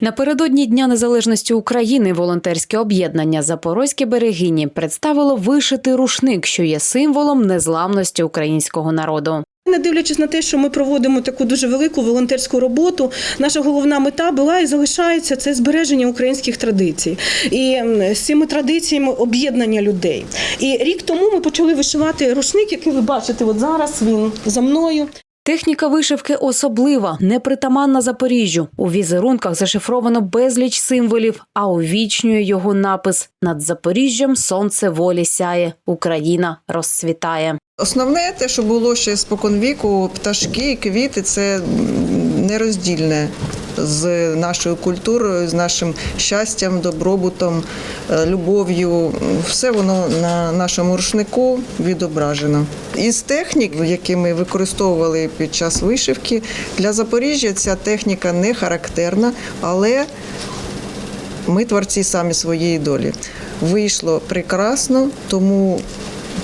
Напередодні Дня Незалежності України волонтерське об'єднання Запорозькі берегині представило вишитий рушник, що є символом незламності українського народу. Не дивлячись на те, що ми проводимо таку дуже велику волонтерську роботу, наша головна мета була і залишається це збереження українських традицій і з цими традиціями об'єднання людей. І рік тому ми почали вишивати рушник, який ви бачите, от зараз він за мною. Техніка вишивки особлива, непритаманна Запоріжжю. У візерунках зашифровано безліч символів, а увічнює його напис над Запоріжжям сонце волі сяє, Україна розцвітає. Основне те, що було ще споконвіку, пташки, квіти це нероздільне з нашою культурою, з нашим щастям, добробутом, е, любов'ю. Все воно на нашому рушнику відображено. Із технік, які ми використовували під час вишивки, для Запоріжжя ця техніка не характерна, але ми творці самі своєї долі. Вийшло прекрасно, тому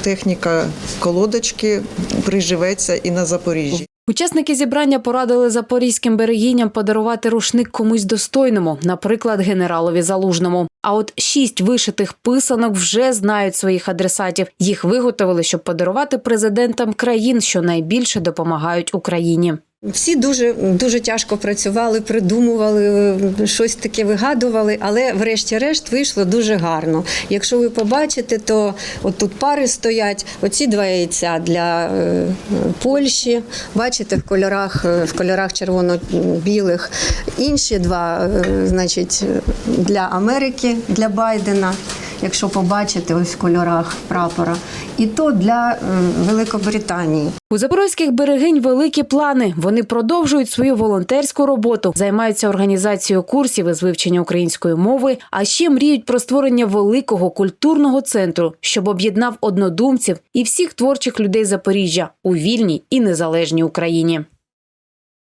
техніка колодочки приживеться і на Запоріжжі. Учасники зібрання порадили запорізьким берегіням подарувати рушник комусь достойному, наприклад, генералові залужному. А от шість вишитих писанок вже знають своїх адресатів. Їх виготовили, щоб подарувати президентам країн, що найбільше допомагають Україні. Всі дуже дуже тяжко працювали, придумували, щось таке вигадували, але врешті-решт вийшло дуже гарно. Якщо ви побачите, то от тут пари стоять. Оці два яйця для е, Польщі. Бачите, в кольорах е, в кольорах червоно-білих. Інші два, е, значить, для Америки, для Байдена. Якщо побачите, ось в кольорах прапора, і то для е, Великобританії. У запорозьких берегинь великі плани. Вони продовжують свою волонтерську роботу, займаються організацією курсів із вивчення української мови, а ще мріють про створення великого культурного центру, щоб об'єднав однодумців і всіх творчих людей Запоріжжя у вільній і незалежній Україні.